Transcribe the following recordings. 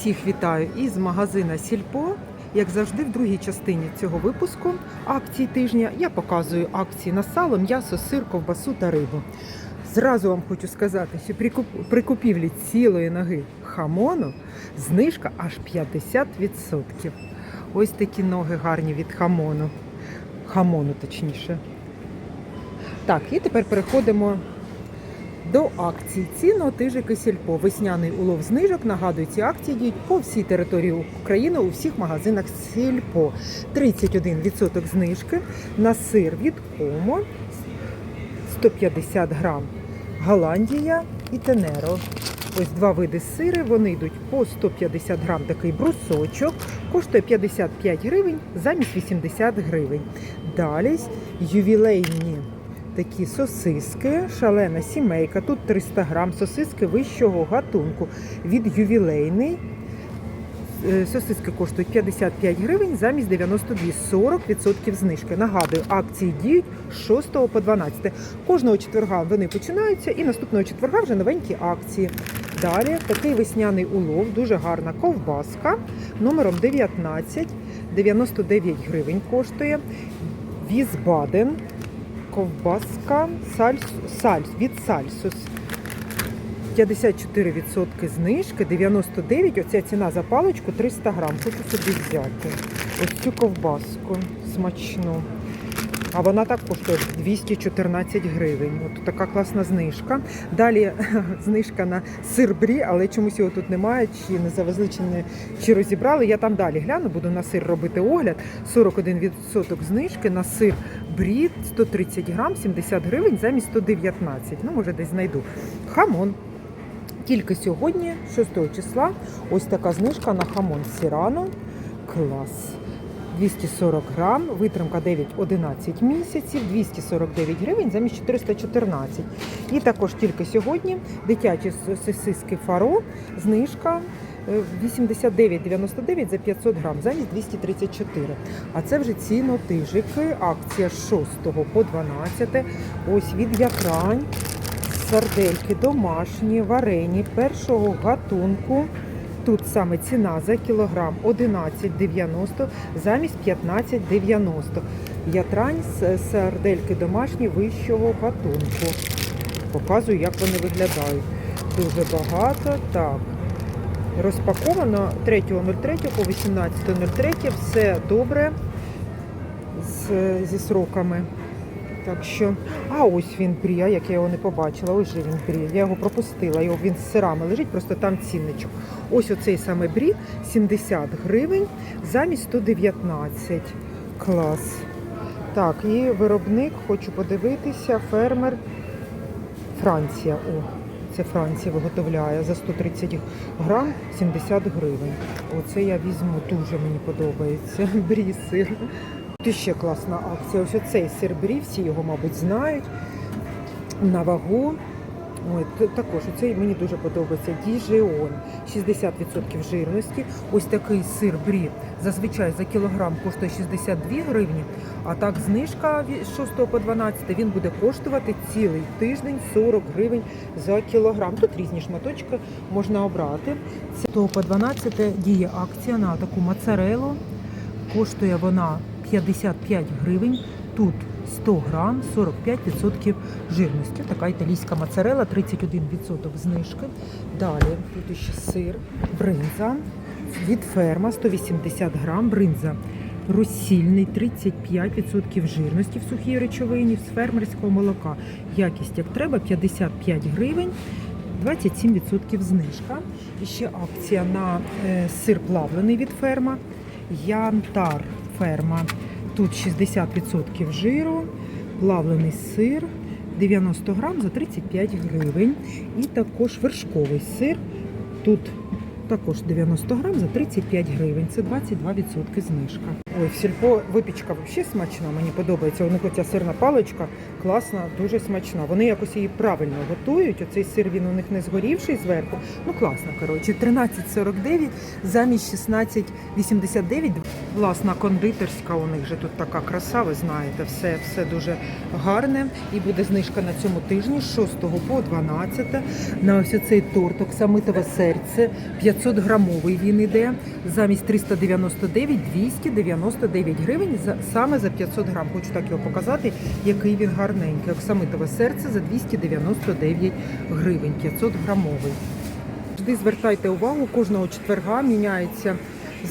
Всіх вітаю із магазина Сільпо. Як завжди, в другій частині цього випуску акцій тижня я показую акції на сало, м'ясо, сир, ковбасу та рибу. Зразу вам хочу сказати, що при купівлі цілої ноги хамону знижка аж 50%. Ось такі ноги гарні від хамону. Хамону, точніше. Так, і тепер переходимо до акцій. Ціно тижики сільпо. Весняний улов знижок. Нагадую, ці акції діють по всій території України у всіх магазинах сільпо. 31% знижки на сир від Комо 150 грам. Голландія і Тенеро. Ось два види сири, вони йдуть по 150 грам такий брусочок, коштує 55 гривень замість 80 гривень. Далі ювілейні такі сосиски, шалена сімейка. Тут 300 грам сосиски вищого гатунку від ювілейний. Е, Сосиски коштують 55 гривень замість 92, 40% знижки. Нагадую, акції діють з 6 по 12. Кожного четверга вони починаються і наступного четверга вже новенькі акції. Далі такий весняний улов, дуже гарна ковбаска номером 19, 99 гривень коштує. Візбаден, ковбаска сальс, сальс, від сальсус. 54% знижки, 99, оця ціна за паличку 300 грам. Хочу собі взяти. Ось цю ковбаску смачну. А вона так коштує 214 гривень. От така класна знижка. Далі знижка на сир брі, але чомусь його тут немає, чи не завезли, чи не чи розібрали. Я там далі гляну, буду на сир робити огляд. 41% знижки на сир брі 130 грам, 70 гривень замість 119. Ну, може, десь знайду. Хамон. Тільки сьогодні, 6 числа, ось така знижка на хамон Сірано. Клас. 240 грам, витримка 9-11 місяців, 249 гривень замість 414. І також тільки сьогодні дитячі сосиски Фаро, знижка е, 89,99 за 500 грам, замість 234. А це вже цінотижики, акція з 6 по 12. Ось від Якран, сардельки домашні, варені першого гатунку. Тут саме ціна за кілограм 11,90 замість 15,90. Ятрань з сардельки домашні вищого гатунку. Показую, як вони виглядають. Дуже багато. Так. Розпаковано 3.03 по 18.03. Все добре з, зі сроками. Так що, а ось він брі, як я його не побачила, ось же він брі. Я його пропустила, його він з сирами лежить, просто там цінничок. Ось оцей саме брі 70 гривень замість 119. Клас. Так, і виробник, хочу подивитися, фермер Франція. О, це Франція виготовляє за 130 грам 70 гривень. Оце я візьму, дуже мені подобається. Брі сир. Тут ще класна акція. Ось сир брі, всі його, мабуть, знають. На вагу. Ой, також оцей мені дуже подобається. Діжеон. 60% жирності. Ось такий сир брі зазвичай за кілограм коштує 62 гривні. А так знижка від 6 по 12 він буде коштувати цілий тиждень 40 гривень за кілограм. Тут різні шматочки можна обрати. Це 6 по 12 діє акція на таку моцарелу. Коштує вона 55 гривень. Тут 100 грам, 45% жирності. Така італійська моцарела, 31% знижки. Далі тут ще сир, бринза від ферма 180 грам. Бринза розсільний, 35% жирності в сухій речовині з фермерського молока. Якість як треба 55 гривень. 27% знижка. І ще акція на е, сир плавлений від ферма. Янтар ферма. Тут 60% жиру, плавлений сир 90 грам за 35 гривень. І також вершковий сир. Тут також 90 грам за 35 гривень. Це 22% знижка. Ой, в сільпо випічка взагалі смачна, мені подобається. У них оця сирна паличка класна, дуже смачна. Вони якось її правильно готують. Оцей сир він у них не згорівший зверху. Ну класно, коротше. 13,49 замість 16,89. Власна кондитерська у них же тут така краса, ви знаєте, все, все дуже гарне. І буде знижка на цьому тижні з 6 по 12 на ось цей торт оксамитове серце. 500 грамовий він іде. Замість 399 299 гривень за, саме за 500 грам. Хочу так його показати, який він гарненький. Оксамитове серце за 299 гривень, 500 грамовий. Завжди звертайте увагу, кожного четверга міняється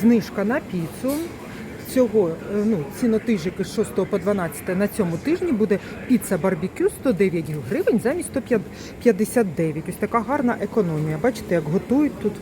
знижка на піцу. Цього е, ну, цінотижики з 6 по 12 на цьому тижні буде піца барбекю 109 гривень замість 159. Ось така гарна економія. Бачите, як готують тут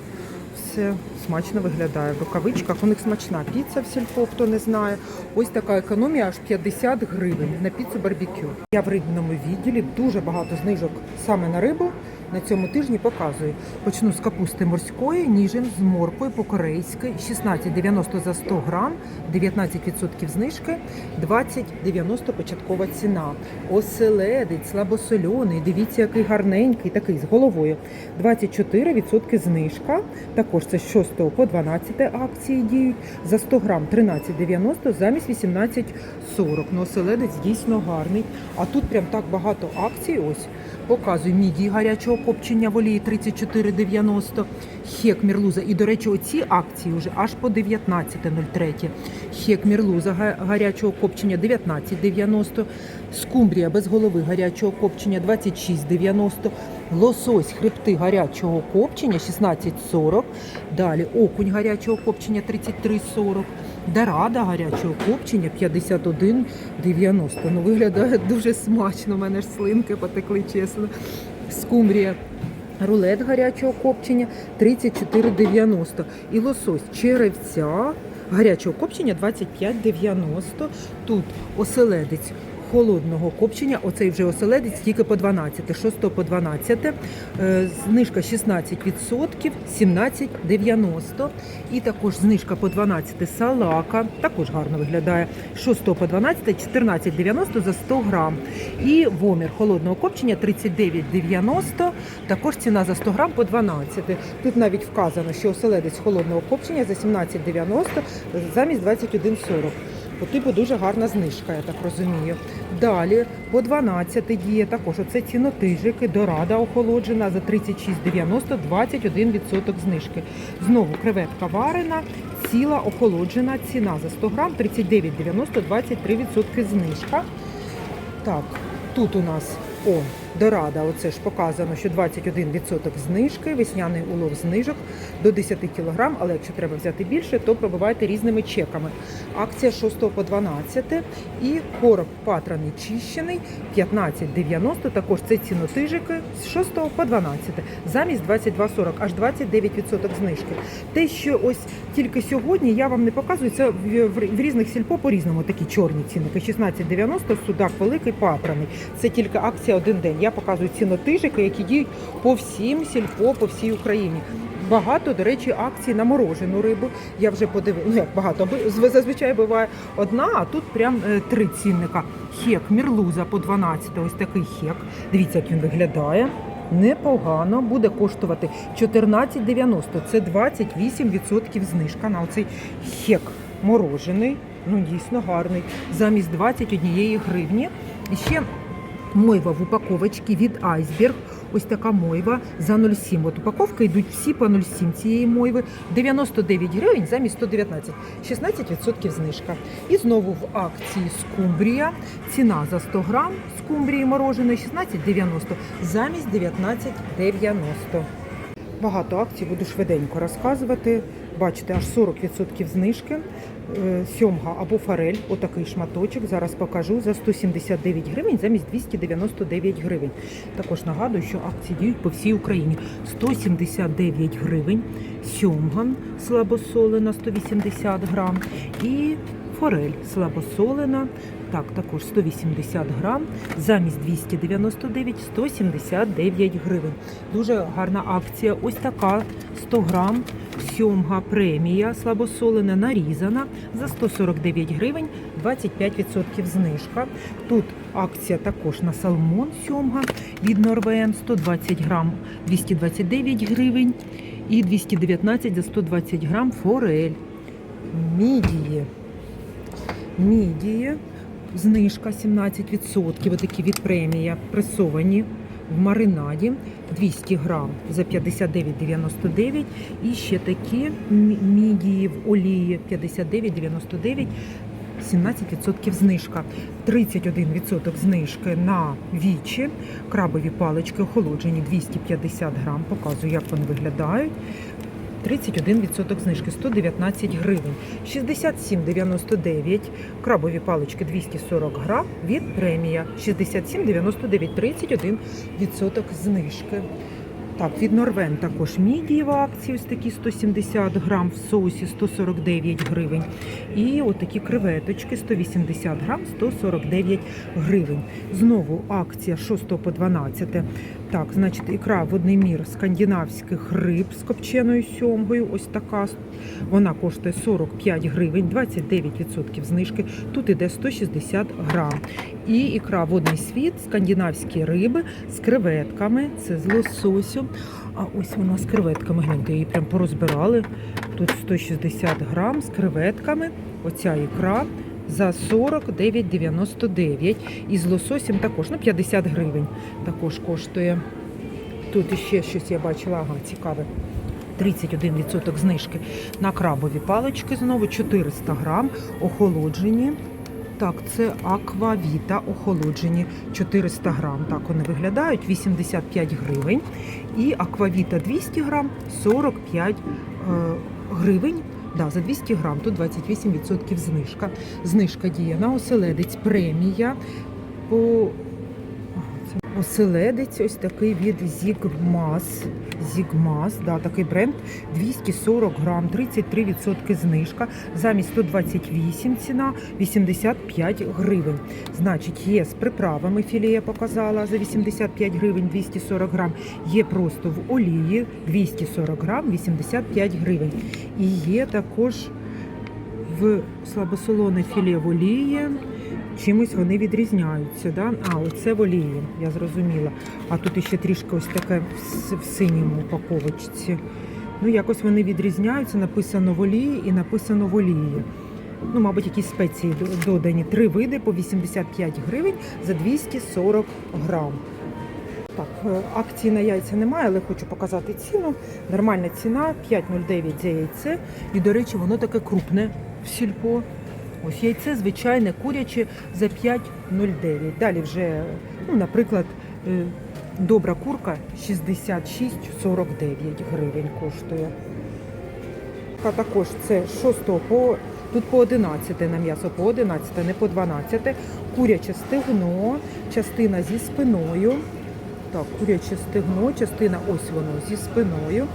все смачно виглядає. В рукавичках у них смачна піца в сільпо, хто не знає. Ось така економія аж 50 гривень на піцу барбекю. Я в рибному відділі дуже багато знижок саме на рибу. На цьому тижні показую. Почну з капусти морської, ніжин з моркою по-корейськи, 16,90 за 100 грам, 19% знижки, 20,90 початкова ціна. Оселедець, слабосольоний, дивіться, який гарненький, такий з головою. 24% знижка. Також це з 6 по 12 акції діють. За 100 грам 13,90 замість 18,40. Ну, оселедець дійсно гарний. А тут прям так багато акцій. Ось показую міді гарячого копчення в олії 34,90. Хек Мірлуза. І, до речі, оці акції вже аж по 19,03. Хек Мірлуза гарячого копчення 19,90. Скумбрія без голови гарячого копчення 26,90. Лосось хребти гарячого копчення 16,40. Далі окунь гарячого копчення 33,40. Дорада гарячого копчення 51,90. Ну, виглядає дуже смачно. У мене ж слинки потекли, чесно. Скумрія. Рулет гарячого копчення 34,90. І лосось черевця гарячого копчення 25,90. Тут оселедець холодного копчення. Оцей вже оселедець тільки по 12, 6 по 12. Е, Знижка 16%, 17,90. І також знижка по 12 салака. Також гарно виглядає. 6 по 12, 14,90 за 100 грам. І вомір холодного копчення 39,90. Також ціна за 100 грам по 12. Тут навіть вказано, що оселедець холодного копчення за 17,90 замість 21,40. По типу дуже гарна знижка, я так розумію. Далі по 12 діє також оце цінотижики, дорада охолоджена за 36,90, 21% знижки. Знову креветка варена, ціла охолоджена ціна за 100 грам 39,90, 23% знижка. Так, тут у нас о, дорада, оце ж показано, що 21% знижки, весняний улов знижок до 10 кг, але якщо треба взяти більше, то пробивайте різними чеками. Акція 6 по 12 і короб патраний чищений 15,90, також це цінотижики з 6 по 12, замість 22,40, аж 29% знижки. Те, що ось тільки сьогодні я вам не показую, це в, різних сільпо по-різному такі чорні цінники. 16,90, судак великий патраний. Це тільки акція один день. Я показую цінотижики, які діють по всім сільпо, по всій Україні. Багато, до речі, акцій на морожену рибу. Я вже подивилася, ну як багато, зазвичай буває одна, а тут прям е, три цінника. Хек, мірлуза по 12, ось такий хек. Дивіться, як він виглядає. Непогано, буде коштувати 14,90. Це 28% знижка на оцей хек морожений. Ну, дійсно гарний. Замість 21 гривні. І ще Мойва в упаковочці від Айсберг. Ось така мойва за 0,7. От упаковки йдуть всі по 0,7 цієї мойви. 99 гривень замість 119. 16% знижка. І знову в акції скумбрія. Ціна за 100 грам скумбрії мороженої 16,90 замість 19,90. Багато акцій буду швиденько розказувати. Бачите, аж 40% знижки. Е, Сьомга або форель, отакий шматочок. Зараз покажу за 179 гривень замість 299 гривень. Також нагадую, що акції діють по всій Україні. 179 гривень. Сьомга слабосолена 180 грам. І Форель слабосолена, так, також 180 грам, замість 299 179 гривень. Дуже гарна акція. Ось така 100 грам. Сьомга премія слабосолена нарізана за 149 гривень, 25% знижка. Тут акція також на салмон сьомга від Норвен 120 грам 229 гривень і 219 за 120 грам форель. Мідії. Мідії. Знижка 17%. Отакі від премія пресовані в маринаді 200 грам за 59,99. І ще такі мідії в олії 59,99. 17% знижка, 31% знижки на вічі, крабові палички охолоджені 250 грам. Показую, як вони виглядають. 31% знижки 119 гривень. 67,99 крабові палички 240 грам від премія. 67,99 31% знижки. Так, від Норвен також мідії в акції, ось такі 170 грам в соусі 149 гривень. І отакі креветочки 180 грам 149 гривень. Знову акція 6 по 12. Так, значить, ікра водний мір скандинавських риб з копченою сьомгою. Ось така. Вона коштує 45 гривень, 29% знижки. Тут іде 160 грам. І ікра водний світ, скандинавські риби з креветками. Це з лососю. А ось вона з креветками. Гляньте, її прям порозбирали. Тут 160 грам з креветками. Оця ікра за 49,99. І з лососем також ну, 50 гривень також коштує. Тут іще щось я бачила, ага, цікаве. 31% знижки на крабові палички. Знову 400 грам охолоджені. Так, це аквавіта охолоджені 400 грам. Так вони виглядають 85 гривень. І аквавіта 200 грам 45 е, гривень. Да, за 200 грам, тут 28% знижка. Знижка діє на оселедець премія. По оселедець ось такий від Зігмас. Зігмас, да, такий бренд 240 грам, 33% знижка. Замість 128 ціна 85 гривень. Значить, є з приправами філе я показала за 85 гривень 240 грам. Є просто в олії 240 грам 85 гривень. І є також в слабосолоне філе в олії. Чимось вони відрізняються. Да? А, оце в олії, я зрозуміла. А тут ще трішки ось таке в, синьому упаковочці. Ну, якось вони відрізняються. Написано в олії і написано в олії. Ну, мабуть, якісь спеції додані. Три види по 85 гривень за 240 грам. Так, е, акції на яйця немає, але хочу показати ціну. Нормальна ціна 5,09 за яйце. І, до речі, воно таке крупне в сільпо. Ось яйце звичайне куряче за 5,09. Далі вже, ну, наприклад, е, добра курка 66,49 гривень коштує. А також це 6 по тут по 11 на м'ясо, по 11, не по 12. Куряче стегно, частина зі спиною. Так, куряче стегно, частина ось воно зі спиною.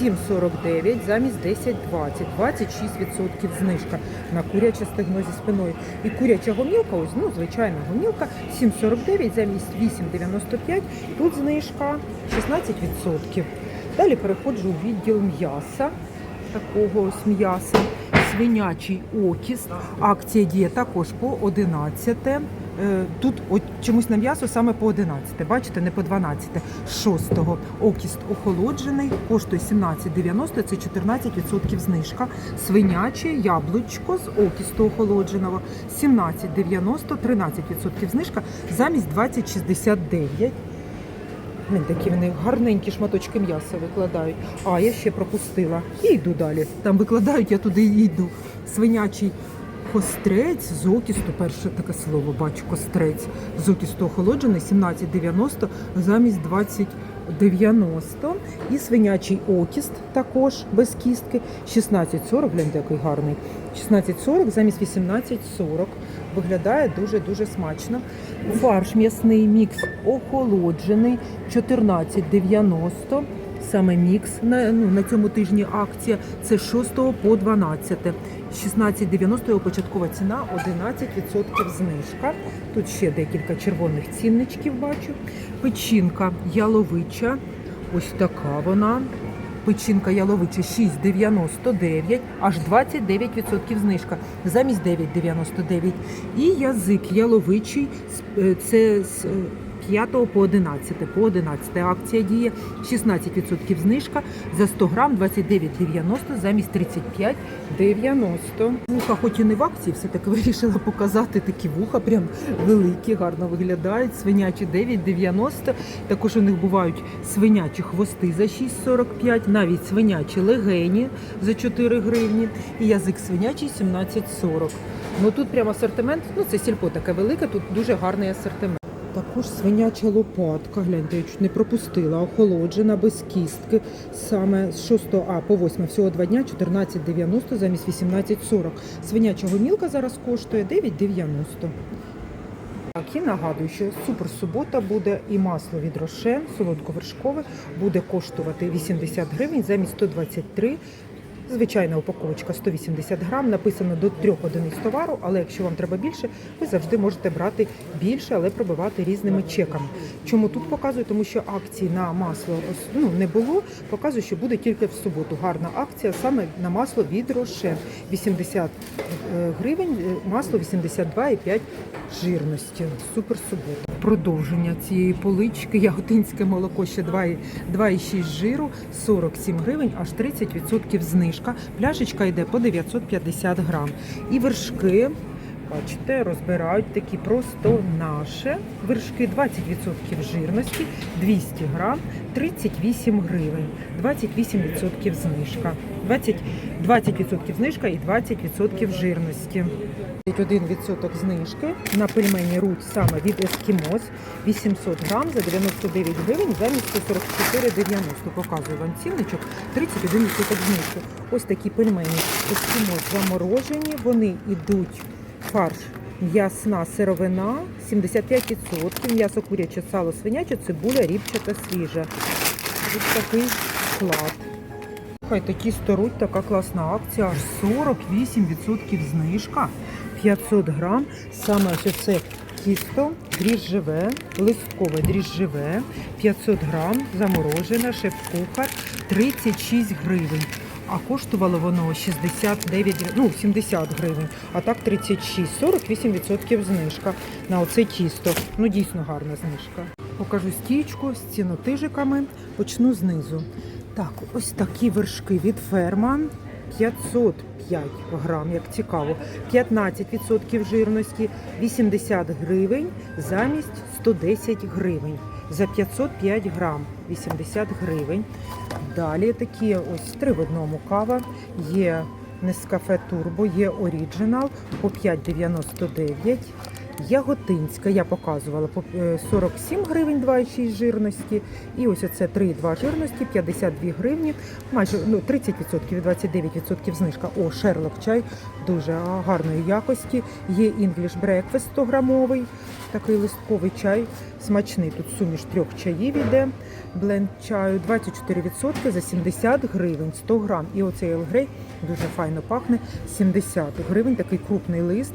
7,49 замість 10,20. 26% знижка на куряче стегно зі спиною. І куряча гомілка, ось, ну, звичайна гомілка, 7,49 замість 8,95. Тут знижка 16%. Далі переходжу у відділ м'яса. Такого ось м'яса. Свинячий окіст. Акція діє також по 11. Е, Тут от чомусь на м'ясо саме по 11. Бачите, не по 12. 6 окіст охолоджений, коштує 17,90, це 14% знижка. Свиняче яблучко з окісту охолодженого 17,90, 13% знижка замість 20,69. Блін, такі вони гарненькі шматочки м'яса викладають. А, я ще пропустила. І йду далі. Там викладають, я туди і йду. Свинячий кострець з окісту, перше таке слово бачу, кострець з окісту охолоджений, 17,90 замість 20,90. І свинячий окіст також без кістки, 16,40, гляньте, який гарний. 16,40 замість 18,40. Виглядає дуже-дуже смачно. Фарш м'ясний мікс охолоджений 14,90. Саме мікс на, ну, на цьому тижні акція. Це з 6 по 12. 16,90 його початкова ціна, 11% знижка. Тут ще декілька червоних цінничків бачу. Печінка яловича. Ось така вона. Печінка яловича 6,99, аж 29% знижка, замість 9,99. І язик яловичий, е, це з е, 5 по 11. По 11 акція діє, 16% знижка, за 100 грам 29,90 замість 35,90. Вуха хоч і не в акції, все-таки вирішила показати такі вуха, прям великі, гарно виглядають. Свинячі 9,90. Також у них бувають свинячі хвости за 6,45, навіть свинячі легені за 4 гривні і язик свинячий 17,40. Ну тут прямо асортимент, ну це сільпо таке велике, тут дуже гарний асортимент. Також свиняча лопатка, гляньте, я чуть не пропустила, охолоджена, без кістки. Саме з 6 а по 8 всього два дня 14,90 замість 18,40. Свиняча гомілка зараз коштує 9,90. Так, і нагадую, що супер субота буде і масло від Рошен, солодковершкове, буде коштувати 80 гривень замість 123 Звичайна упаковочка 180 грам, написано до трьох одиниць товару, але якщо вам треба більше, ви завжди можете брати більше, але пробивати різними чеками. Чому тут показую? Тому що акції на масло ну, не було. Показую, що буде тільки в суботу. Гарна акція саме на масло від Рошен. 80 е, гривень, е, масло 82,5 жирності. Супер субота. Продовження цієї полички. Яготинське молоко ще 2,6 2,6 жиру, 47 гривень, аж 30% знижка. Пляшечка йде по 950 грам. І вершки. Бачите, розбирають такі просто наше. Вершки 20% жирності, 200 грам, 38 гривень, 28% знижка. 20, 20% знижка і 20% жирності. 1% знижки на пельмені руть саме від Ескімос 800 грам за 99 гривень замість 144,90. Показую вам цінничок 31% знижки. Ось такі пельмені Ескімос заморожені. Вони йдуть фарш м'ясна сировина 75%, м'ясо куряче, сало свиняче, цибуля, ріпчата, свіжа. Ось такий склад. Слухайте, тісто руть, така класна акція, аж 48% знижка. 500 грам. Саме ось це тісто дріжджеве, листкове дріжджеве, 500 грам, заморожене, шеф-кухар, 36 гривень. А коштувало воно 69, гривень, ну 70 гривень, а так 36, 48% знижка на оце тісто. Ну дійсно гарна знижка. Покажу стічку з цінотижиками, почну знизу. Так, ось такі вершки від ферма. 505 грам, як цікаво, 15% жирності, 80 гривень замість 110 гривень. За 505 грам 80 гривень. Далі такі ось три в одному кава. Є Нескафе Турбо, є Оріджинал по 5,99. Яготинська я показувала по е, 47 гривень 2,6 жирності. І ось оце 3,2 жирності, 52 гривні, майже ну, 30%, 29% знижка. О, Шерлок чай дуже гарної якості. Є English Breakfast 100 грамовий, такий листковий чай. Смачний тут суміш трьох чаїв іде. Бленд чаю 24% за 70 гривень 100 грам. І оцей Grey дуже файно пахне. 70 гривень, такий крупний лист.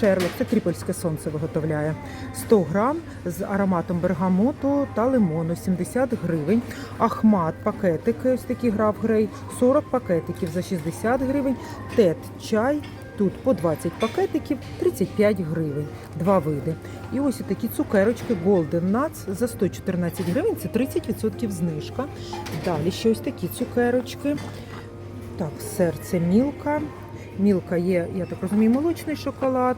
Шерлок, це тріпольське сонце виготовляє. 100 грам з ароматом бергамоту та лимону, 70 гривень. Ахмат, пакетики, ось такі граф грей, 40 пакетиків за 60 гривень. Тет чай. Тут по 20 пакетиків 35 гривень, два види. І ось такі цукерочки Golden Nuts за 114 гривень, це 30% знижка. Далі ще ось такі цукерочки. Так, серце мілка. Мілка є, я так розумію, молочний шоколад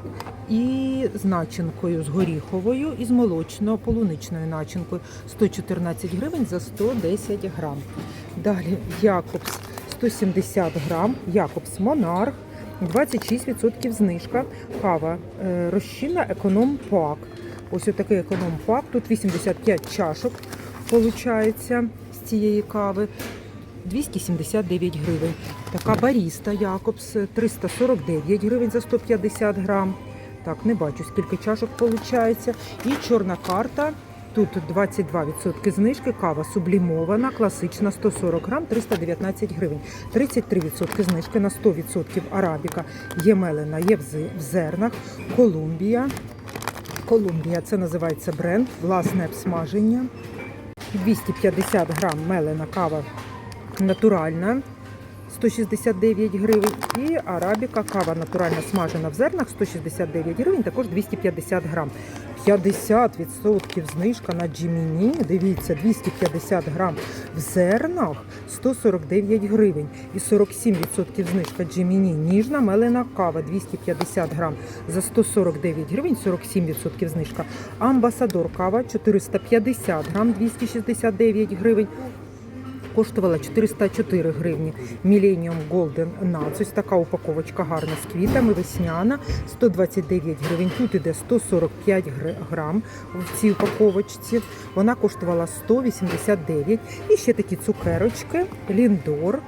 і з начинкою з горіховою і з молочно-полуничною начинкою. 114 гривень за 110 грам. Далі Якобс 170 грам, Якобс Монарх. 26% знижка. Кава е, розчинна економ пак. Ось отакий економ пак. Тут 85 чашок виходить з цієї кави. 279 гривень. Така баріста Якобс 349 гривень за 150 грам. Так, не бачу, скільки чашок виходить. І чорна карта Тут 22% знижки, кава сублімована, класична 140 грам, 319 гривень. 33% знижки на 100% арабіка. Є мелена, є в зернах. Колумбія. Колумбія це називається бренд, власне обсмаження. 250 грам мелена кава натуральна. 169 гривень. І арабіка, кава натуральна смажена в зернах 169 гривень, також 250 грам. 50% знижка на Джиміні. Дивіться, 250 грам в зернах 149 гривень. І 47% знижка Джиміні. Ніжна мелена кава 250 грам за 149 гривень, 47% знижка. Амбасадор кава 450 грам 269 гривень коштувала 404 гривні. Millennium Golden Nuts. Ось така упаковочка гарна з квітами, весняна, 129 гривень. Тут іде 145 гри- грам в цій упаковочці. Вона коштувала 189. І ще такі цукерочки, Ліндор.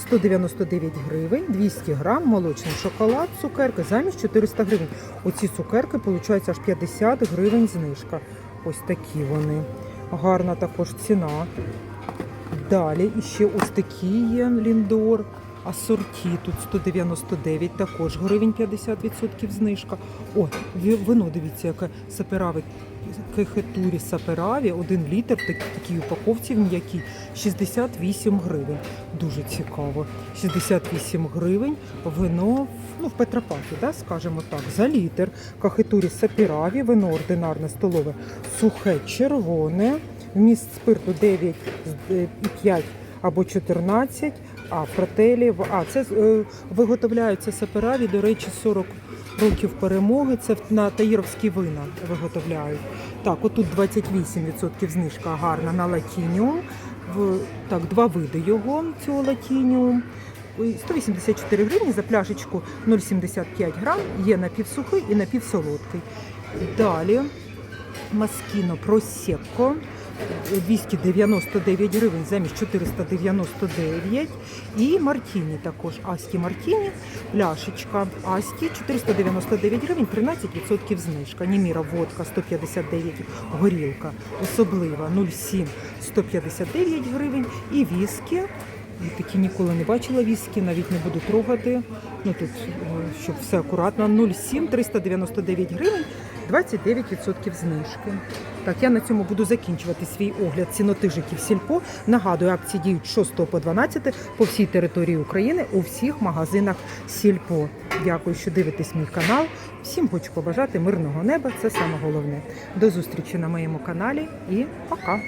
199 гривень, 200 грам, молочний шоколад, цукерки замість 400 гривень. Оці цукерки, виходить, аж 50 гривень знижка. Ось такі вони. Гарна також ціна. Далі іще ось такі є ліндор. Асорті тут 199, також гривень 50% знижка. О, вино, дивіться, яке сапераві, кехетурі сапераві, один літр, в так- такій упаковці м'якій, 68 гривень. Дуже цікаво. 68 гривень вино ну, в Петропакі, да, скажімо так, за літр. Кахетурі сапіраві, вино ординарне столове, сухе червоне, вміст спирту 9,5 або 14, а фрателі, а це е, виготовляються сапераві, до речі, 40 років перемоги. Це на таїровські вина виготовляють. Так, отут 28% знижка гарна на латініум. Так, два види його, цього латініум. Ой, 184 гривні за пляшечку 0,75 грам. Є напівсухий і напівсолодкий. Далі Маскіно Просекко 299 гривень замість 499. І Мартіні також. Аскі Мартіні, пляшечка Аскі 499 гривень, 13% знижка. Німіра водка 159, горілка особлива 0,7 159 гривень. І віскі. Такі ніколи не бачила віскі, навіть не буду трогати. Ну тут, е, щоб все акуратно. 0,7 399 гривень, 29% знижки. Так, я на цьому буду закінчувати свій огляд цінотижиків сільпо. Нагадую, акції діють з 6 по 12 по всій території України у всіх магазинах сільпо. Дякую, що дивитесь мій канал. Всім хочу побажати мирного неба. Це саме головне. До зустрічі на моєму каналі і пока.